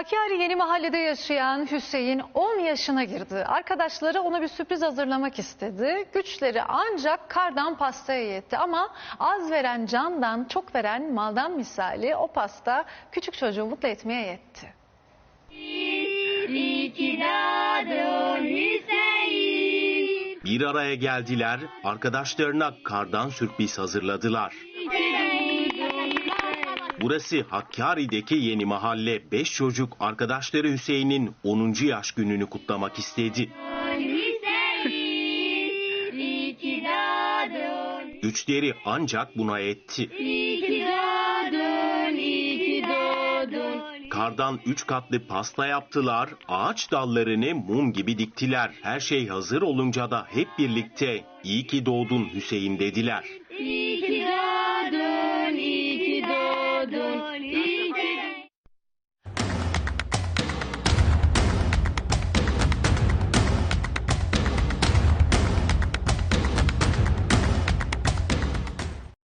Hakkari Yeni Mahalle'de yaşayan Hüseyin 10 yaşına girdi. Arkadaşları ona bir sürpriz hazırlamak istedi. Güçleri ancak kardan pastaya yetti ama az veren candan çok veren maldan misali o pasta küçük çocuğu mutlu etmeye yetti. Bir araya geldiler, arkadaşlarına kardan sürpriz hazırladılar. Burası Hakkari'deki yeni mahalle. Beş çocuk arkadaşları Hüseyin'in 10. yaş gününü kutlamak istedi. Güçleri ancak buna yetti. Kardan üç katlı pasta yaptılar, ağaç dallarını mum gibi diktiler. Her şey hazır olunca da hep birlikte iyi ki doğdun Hüseyin dediler. İyi ki